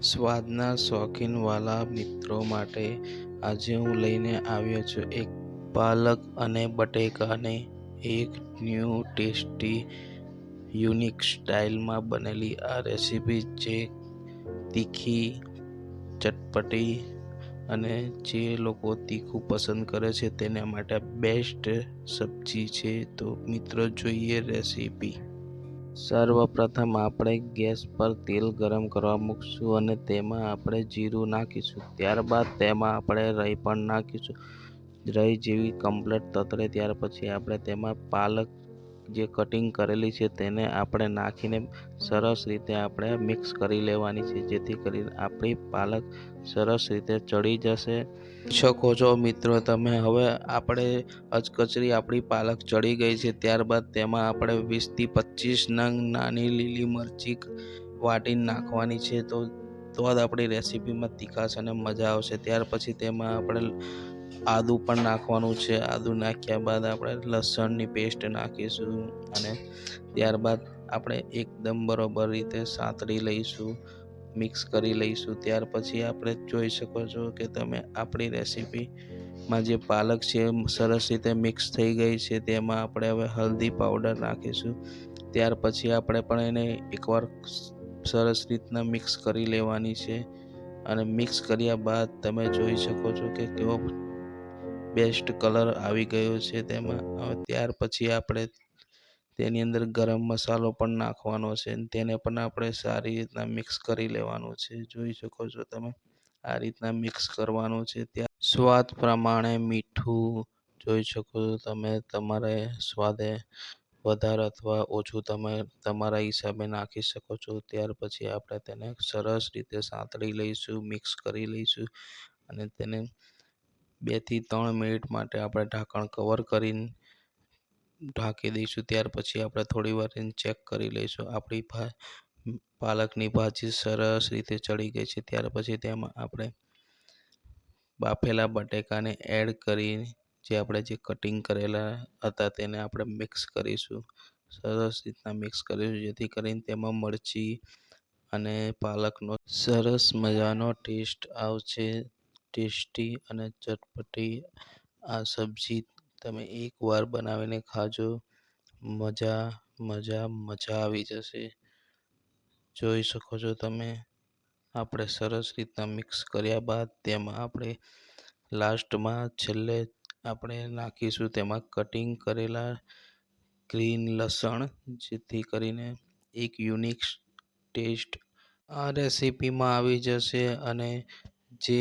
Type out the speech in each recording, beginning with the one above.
સ્વાદના શોખીનવાળા મિત્રો માટે આજે હું લઈને આવ્યો છું એક પાલક અને બટેકાને એક ન્યૂ ટેસ્ટી, યુનિક સ્ટાઇલમાં બનેલી આ રેસીપી જે તીખી, ચટપટી અને જે લોકો તીખું પસંદ કરે છે તેના માટે બેસ્ટ સબ્જી છે. તો મિત્રો, જોઈએ રેસીપી. સર્વપ્રથમ આપણે ગેસ પર તેલ ગરમ કરવા મૂકશું અને તેમાં આપણે જીરું નાખીશું. ત્યારબાદ તેમાં આપણે રહી પણ નાખીશું. રહી જેવી કમ્પ્લેટ તતરે ત્યાર પછી આપણે તેમાં પાલક જે કટિંગ કરેલી છે તેને આપણે નાખીને સરસ રીતે આપણે મિક્સ કરી લેવાની છે, જેથી કરીને આપણી પાલક સરસ રીતે ચડી જશે. શકો છો મિત્રો તમે, હવે આપણે અચકચરી આપણી પાલક ચડી ગઈ છે, ત્યારબાદ તેમાં આપણે વીસથી પચીસ નંગ નાની લીલી મરચી વાટીને નાખવાની છે, તો તો જ આપણી રેસીપીમાં તીખાશ અને મજા આવશે. ત્યાર પછી તેમાં આપણે આદું પણ નાખવાનું છે. આદું નાખ્યા બાદ આપણે લસણની પેસ્ટ નાખીશું અને ત્યારબાદ આપણે એકદમ બરોબર રીતે સાંતળી લઈશું મિક્સ કરી લઈશું. ત્યાર પછી આપણે જોઈ શકો છો કે તમે આપણી રેસીપીમાં જે પાલક છે, સરસ રીતે મિક્સ થઈ ગઈ છે, તેમાં આપણે હવે હલ્દી પાવડર નાખીશું. ત્યાર પછી આપણે પણ એને એકવાર સરસ રીતના મિક્સ કરી લેવાની છે. અને મિક્સ કર્યા બાદ તમે જોઈ શકો છો કે કેવો બેસ્ટ કલર આવી ગયો છે તેમાં. હવે ત્યાર પછી આપણે તેની અંદર ગરમ મસાલો પણ નાખવાનો છે તેને પણ આપણે સારી રીતના મિક્સ કરી લેવાનું છે. જોઈ શકો છો તમે, આ રીતના મિક્સ કરવાનું છે. ત્યાં સ્વાદ પ્રમાણે મીઠું, જોઈ શકો છો તમે, તમારે સ્વાદે વધારે અથવા ઓછું તમે તમારા હિસાબે નાખી શકો છો. ત્યાર પછી આપણે તેને સરસ રીતે સાંતળી લઈશું મિક્સ કરી લઈશું અને તેને બેથી ત્રણ મિનિટ માટે આપણે ઢાંકણ કવર કરીને ઢાંકી દઈશું. ત્યાર પછી આપણે થોડી વાર ચેક કરી લઈશું. આપણી પાલકની ભાજી સરસ રીતે ચડી ગઈ છે. ત્યાર પછી તેમાં આપણે બાફેલા બટેકાને એડ કરી જે આપણે જે કટિંગ કરેલા હતા તેને આપણે મિક્સ કરીશું. સરસ રીતના મિક્સ કરીશું જેથી કરીને તેમાં મરચી અને પાલકનો સરસ મજાનો ટેસ્ટ આવશે. ટેસ્ટી અને ચટપટી આ સબ્જી તમે એકવાર બનાવીને ખાજો. મજા મજા મજા આવી જશે. જોઈ શકો છો તમે, આપણે સરસ રીતના મિક્સ કર્યા બાદ તેમાં આપણે લાસ્ટમાં છેલ્લે આપણે નાખીશું તેમાં કટિંગ કરેલા ગ્રીન લસણ, જેથી કરીને એક યુનિક ટેસ્ટ આ રેસીપીમાં આવી જશે અને જે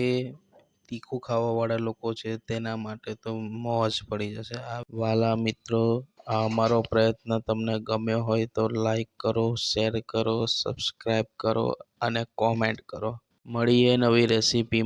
તીખું ખાવાવાળા લોકો છે, તેના માટે તો મોજ પડી જશે. આ વાલા મિત્રો, આ અમારો પ્રયત્ન તમને ગમ્યો હોય તો લાઈક કરો શેર કરો સબસ્ક્રાઈબ કરો અને કોમેન્ટ કરો. મળીએ નવી રેસીપી